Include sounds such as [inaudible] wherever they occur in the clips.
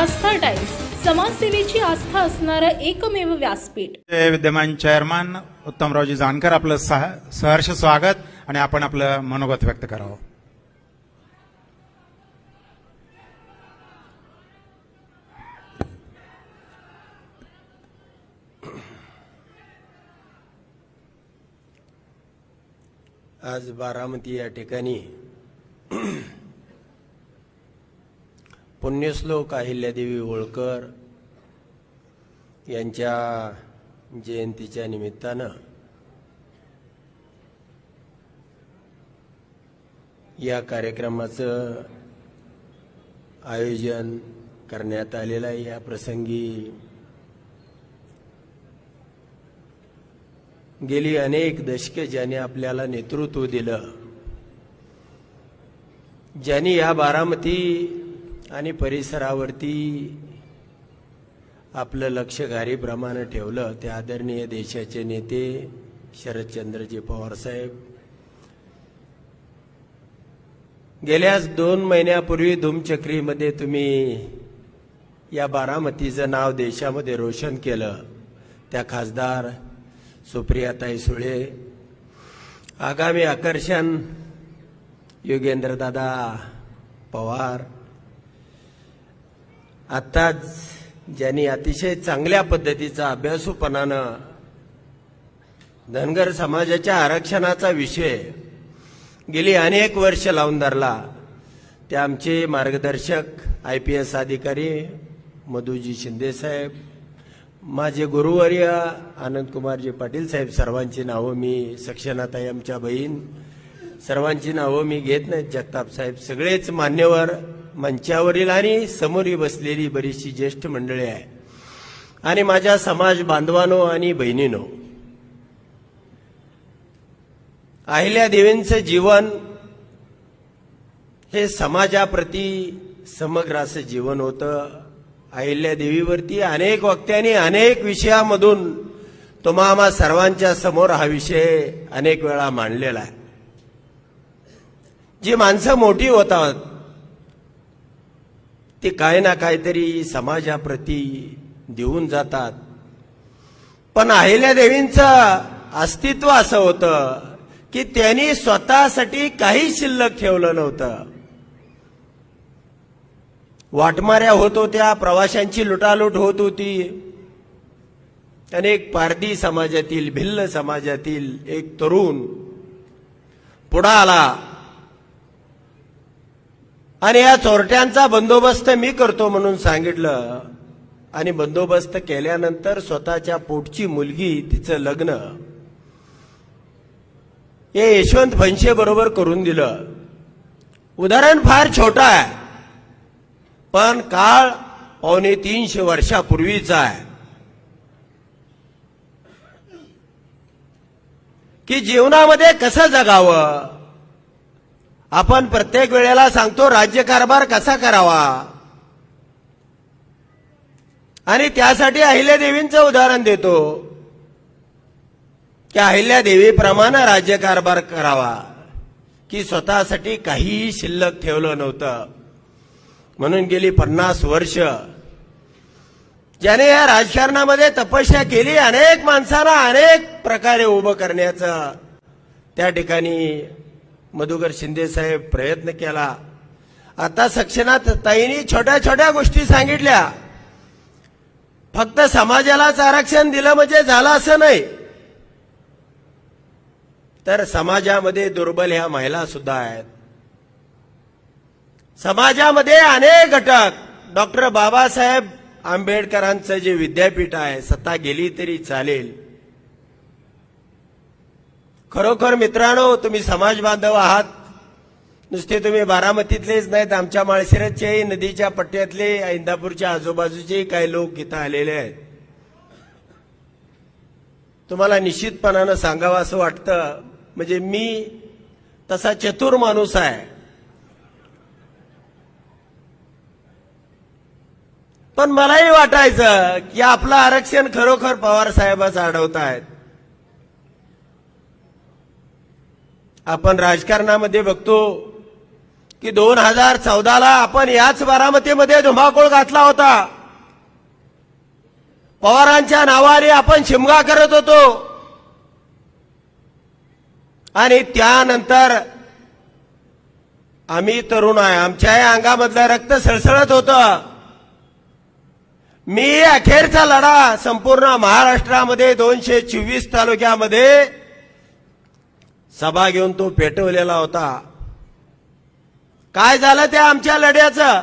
आस्था times समाजसेवेची आस्था असणारं एकमेव व्यासपीठ. विद्यमान चेअरमन उत्तमरावजी जानकर आपलं सह सहर्ष स्वागत आणि आपण आपलं मनोगत व्यक्त करावं. आज बारामती या ठिकाणी पुण्यश्लोक अहिल्यादेवी होळकर यांच्या जयंतीच्या निमित्तानं या कार्यक्रमाचं आयोजन करण्यात आलेलं आहे. या प्रसंगी गेली अनेक दशके ज्याने आपल्याला नेतृत्व दिलं ज्यांनी या बारामती आणि परिसरावरती आपलं लक्ष घारीप्रमाणे ठेवलं ते आदरणीय देशाचे नेते शरदचंद्रजी पवार साहेब. गेल्याच दोन महिन्यापूर्वी धूमचक्रीमध्ये तुम्ही या बारामतीचं नाव देशामध्ये रोशन केलं. त्या खासदार सुप्रियाताई सुळे आगामी आकर्षण योगेंद्रदादा पवार आत्ताच ज्यांनी अतिशय चांगल्या पद्धतीचा अभ्यासूपणानं धनगर समाजाच्या आरक्षणाचा विषय गेली अनेक वर्ष लावून धरला ते आमचे मार्गदर्शक आय पी एस अधिकारी मधुजी शिंदे साहेब माझे गुरुवर्य आनंदकुमारजी पाटील साहेब सर्वांची नावं मी सक्षनाताई आमच्या बहीण सर्वांची नावं मी घेत नाही जगताप साहेब सगळेच मान्यवर मंचावरील आणि समोरी बसलेली बरीचशी ज्येष्ठ मंडळी आहे. आणि माझ्या समाज बांधवानो आणि बहिणीनो अहिल्या देवींचं जीवन हे समाजाप्रती समग्र असं जीवन होतं. अहिल्या देवीवरती अनेक वक्त्यांनी अनेक विषयामधून तुम्हा सर्वांच्या समोर हा विषय अनेक वेळा मांडलेला आहे. जी माणसं मोठी होतात ते काय ना काहीतरी समाजाप्रती देऊन जातात. पण अहिल्या देवींचं अस्तित्व असं होतं की त्यांनी स्वतःसाठी काही शिल्लक ठेवलं नव्हतं. वाटमाऱ्या होत होत्या प्रवाशांची लुटालूट होत होती. अनेक पारधी समाजातील भिल्ल समाजातील एक तरुण पुढा आला. आणि या चोरट्यांचा बंदोबस्त मी करतो म्हणून सांगितलं. आणि बंदोबस्त केल्यानंतर स्वतःच्या पोटची मुलगी तिचं लग्न. हे यशवंत भंशे बरोबर करून दिलं. उदाहरण फार छोटं आहे पण काळ पावणे तीनशे वर्षापूर्वीचा आहे. की जीवनामध्ये कसं जगावं? आपण प्रत्येक वेळेला सांगतो राज्यकारभार कसा करावा? आणि त्यासाठी अहिल्यादेवींचं उदाहरण देतो. की अहिल्यादेवीप्रमाणे राज्यकारभार करावा. की स्वतःसाठी काहीही शिल्लक ठेवलं नव्हतं. म्हणून गेली पन्नास वर्ष. ज्याने या राजकारणामध्ये तपस्या केली अनेक माणसांना अनेक प्रकारे उभं करण्याचं. त्या ठिकाणी मधुकर शिंदे साहेब प्रयत्न केला. आता सक्षनात ताईंनी छोट्या छोट्या गोष्टी सांगितल्या. फक्त समाजालाच आरक्षण दिलं म्हणजे झालं असं नाही. तर समाजामध्ये दुर्बल ह्या महिला सुद्धा आहेत. समाजामध्ये अनेक घटक. डॉक्टर बाबासाहेब आंबेडकरांचं जे विद्यापीठ आहे सत्ता गेली तरी चालेल. खरोखर मित्रांनो तुम्ही समाज बांधव आहात. नुसते तुम्ही बारामतीतलेच नाहीत आमच्या माळशिरसच्याही नदीच्या पट्ट्यातले इंदापूरच्या आजूबाजूचे काही लोक इथं आलेले आहेत. तुम्हाला निश्चितपणानं सांगावं असं वाटतं म्हणजे मी तसा चतुर माणूस आहे. पण मलाही वाटायचं की आपलं आरक्षण खरोखर पवार साहेबच अडवत आपण राजकारणामध्ये बघतो की दोन हजार चौदाला आपण याच बारामतीमध्ये धुमाकूळ घातला होता. पवारांच्या नावाने आपण शिमगा करत होतो. आणि त्यानंतर आम्ही तरुण आहे. आमच्याही अंगामधलं रक्त सळसळत होतं. मी अखेरचा लढा संपूर्ण महाराष्ट्रामध्ये दोनशे चोवीस तालुक्यामध्ये सभा घेऊन तो पेटवलेला होता. काय झालं त्या आमच्या लढ्याचं?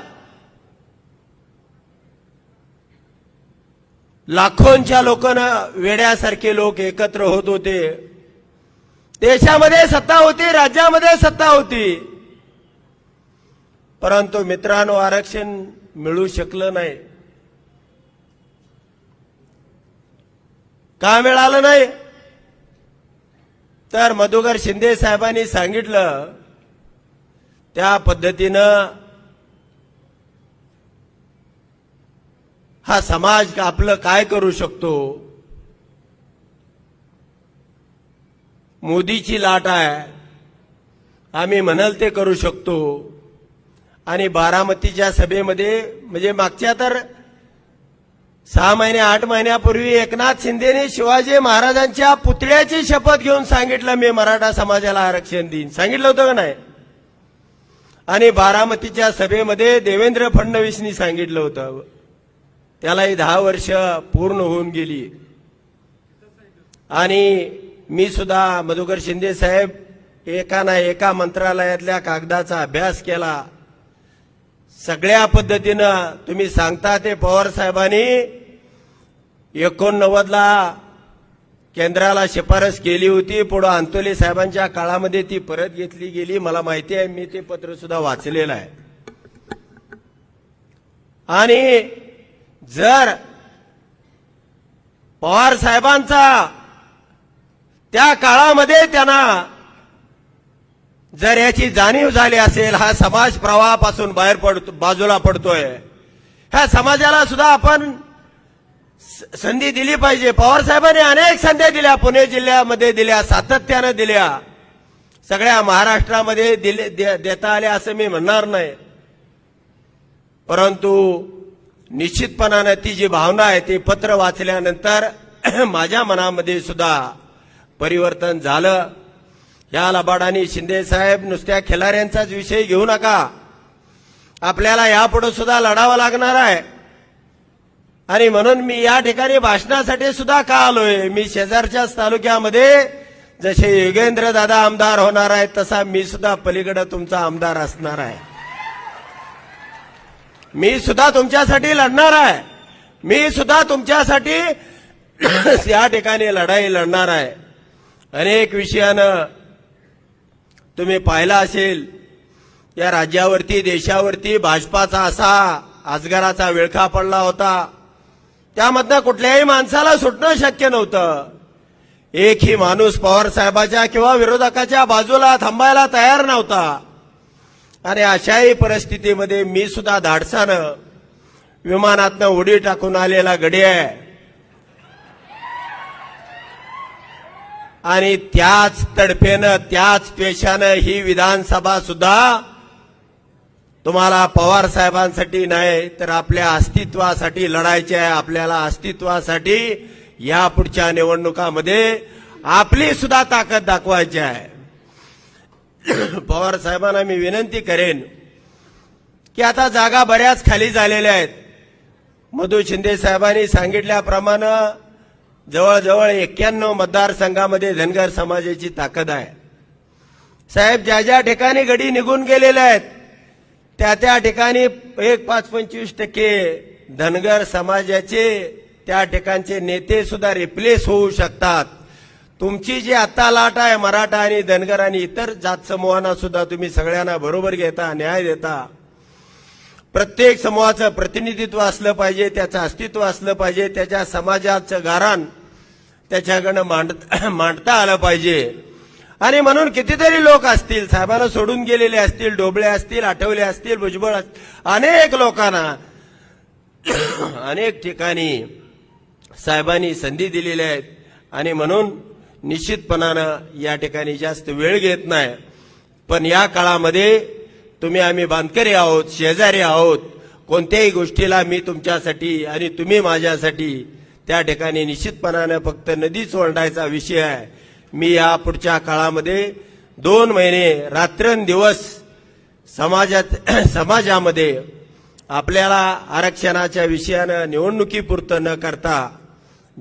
लाखोंच्या लोकांना वेड्यासारखे लोक एकत्र होत होते. देशामध्ये सत्ता होती राज्यामध्ये सत्ता होती. परंतु मित्रांनो आरक्षण मिळू शकलं नाही. का मिळालं नाही? तर मधुकर शिंदे साहेबांनी सांगितलं त्या पद्धतीनं हा समाज आपलं काय करू शकतो? मोदीची लाट आहे आम्ही म्हणाल ते करू शकतो. आणि बारामतीच्या सभेमध्ये म्हणजे मागच्या तर सहा महिने आठ महिन्यापूर्वी एकनाथ शिंदेने शिवाजी महाराजांच्या पुतळ्याची शपथ घेऊन सांगितलं मी मराठा समाजाला आरक्षण देईन. सांगितलं होतं का नाही? आणि बारामतीच्या सभेमध्ये देवेंद्र फडणवीसनी सांगितलं होतं. त्यालाही दहा वर्ष पूर्ण होऊन गेली. आणि मी सुद्धा मधुकर शिंदे साहेब एका ना एका मंत्रालयातल्या कागदाचा अभ्यास केला. सगळ्या पद्धतीनं तुम्ही सांगता ते पवार साहेबांनी एकोणनव्वदला केंद्राला शिफारस केली होती पुढं अंतोले साहेबांच्या काळामध्ये ती परत घेतली गेली. मला माहिती आहे मी ते पत्र सुद्धा वाचलेलं आहे. आणि जर पवार साहेबांचा त्या काळामध्ये त्यांना जर याची जाणीव झाली असेल हा समाज प्रवाहापासून बाहेर पडतो बाजूला पडतोय. ह्या समाजाला सुद्धा आपण संधी दिली पाहिजे. पवार साहेबांनी अनेक संध्या दिल्या. पुणे जिल्ह्यामध्ये दिल्या सातत्यानं दिल्या. सगळ्या महाराष्ट्रामध्ये दिले दे- देता आल्या असं मी म्हणणार नाही. परंतु निश्चितपणानं ती जी भावना आहे ती पत्र वाचल्यानंतर [clears throat] माझ्या मनामध्ये सुद्धा परिवर्तन झालं. या लबाडानी शिंदे साहेब नुसत्या खिलाऱ्यांचाच विषय घेऊ नका. आपल्याला यापुढे सुद्धा लढावं लागणार आहे. आणि म्हणून मी या ठिकाणी भाषणासाठी सुद्धा का आलोय? मी शेजारच्याच तालुक्यामध्ये जसे योगेंद्र दादा आमदार होणार आहेत तसा मी सुद्धा पलीकडे तुमचा आमदार असणार आहे. मी सुद्धा तुमच्यासाठी लढणार आहे. मी सुद्धा तुमच्यासाठी [clears throat] या ठिकाणी लढाई लढणार आहे. अनेक विषयानं तुम्ही पाहिला असेल या राज्यावरती देशावरती भाजपाचा असा आजगाराचा विळखा पडला होता. त्यामधनं कुठल्याही माणसाला सुटणं शक्य नव्हतं. एकही माणूस पवार साहेबाच्या किंवा विरोधकाच्या बाजूला थांबायला तयार नव्हता. आणि अशाही परिस्थितीमध्ये मी सुद्धा धाडसानं विमानातनं उडी टाकून आलेला गडी आहे. आणि त्याच तडफेनं त्याच पेशानं ही विधानसभा सुद्धा तुम्हाला पवार साहेबांसाठी नाही तर आपल्या अस्तित्वासाठी लढायचे आहे. आपल्याला अस्तित्वासाठी या पुढच्या निवडणुकामध्ये आपली सुद्धा ताकद दाखवायची आहे. [clears throat] पवार साहेबांना मी विनंती करेन की आता जागा बऱ्याच खाली झालेल्या आहेत. मधु शिंदे साहेबांनी सांगितल्याप्रमाणे जवळजवळ एक्क्याण्णव मतदारसंघामध्ये धनगर समाजाची ताकद आहे. साहेब ज्या ज्या ठिकाणी गडी निघून गेलेल्या आहेत त्या त्या ठिकाणी एक पाच पंचवीस टक्के धनगर समाजाचे त्या ठिकाणचे नेते सुद्धा रिप्लेस होऊ शकतात. तुमची जी आता लाट आहे मराठा आणि धनगर आणि इतर जात समूहांना सुद्धा तुम्ही सगळ्यांना बरोबर घेता न्याय देता. प्रत्येक समूहाचं प्रतिनिधित्व असलं पाहिजे त्याचं अस्तित्व असलं पाहिजे त्याच्या समाजाचं गारण त्याच्याकडनं मांड [clears throat] मांडता आलं पाहिजे. आणि म्हणून कितीतरी लोक असतील साहेबांना सोडून गेलेले असतील डोबळे असतील आठवले असतील भुजबळ असतील अनेक लोकांना [coughs] अनेक ठिकाणी साहेबांनी संधी दिलेल्या आहेत. आणि म्हणून निश्चितपणानं या ठिकाणी जास्त वेळ घेत नाही. पण या काळामध्ये तुम्ही आम्ही बांधकरी आहोत शेजारी आहोत. कोणत्याही गोष्टीला मी तुमच्यासाठी आणि तुम्ही माझ्यासाठी त्या ठिकाणी निश्चितपणानं फक्त नदीच ओरडायचा विषय आहे. मी या पुढच्या काळामध्ये दोन महिने रात्रंदिवस समाजात [clears throat] समाजामध्ये आपल्याला आरक्षणाच्या विषयानं निवडणुकीपुरतं न करता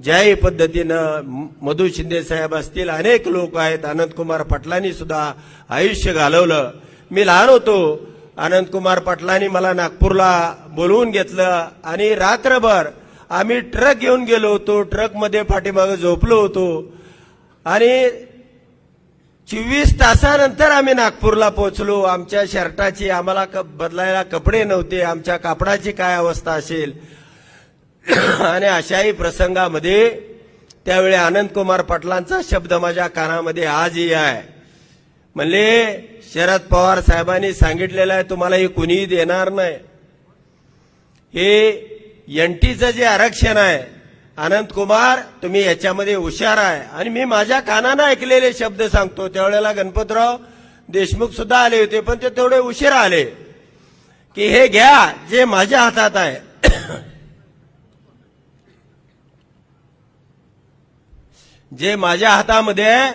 ज्याही पद्धतीनं म- मधु शिंदे साहेब असतील अनेक लोक आहेत. अनंतकुमार पाटलांनी सुद्धा आयुष्य घालवलं. मी लहान होतो. अनंतकुमार पाटलांनी मला नागपूरला बोलवून घेतलं आणि रात्रभर आम्ही ट्रक घेऊन गेलो होतो. ट्रकमध्ये पाठीमागं झोपलो होतो. आणि चोवीस तासानंतर आम्ही नागपूरला पोहोचलो. आमच्या शर्टाची आम्हाला बदलायला कपडे नव्हते. आमच्या कापडाची काय अवस्था असेल? [clears throat] आणि अशाही प्रसंगामध्ये त्यावेळी आनंदकुमार पाटलांचा शब्द माझ्या कानामध्ये आजही आहे. म्हणले शरद पवार साहेबांनी सांगितलेलं आहे तुम्हाला हे कुणीही देणार नाही. हे एनटीचं जे आरक्षण आहे अनंत कुमार तुम्ही याच्यामध्ये हुशार आहे. आणि मी माझ्या कानानं ऐकलेले शब्द सांगतो. त्यावेळेला गणपतराव देशमुख सुद्धा आले होते पण ते तेवढे उशीर आले. की हे घ्या जे माझ्या हातात आहे. [coughs] जे माझ्या हातामध्ये आहे,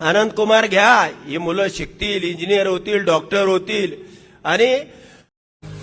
अनंत कुमार घ्या. ही मुलं शिकतील इंजिनियर होतील डॉक्टर होतील. आणि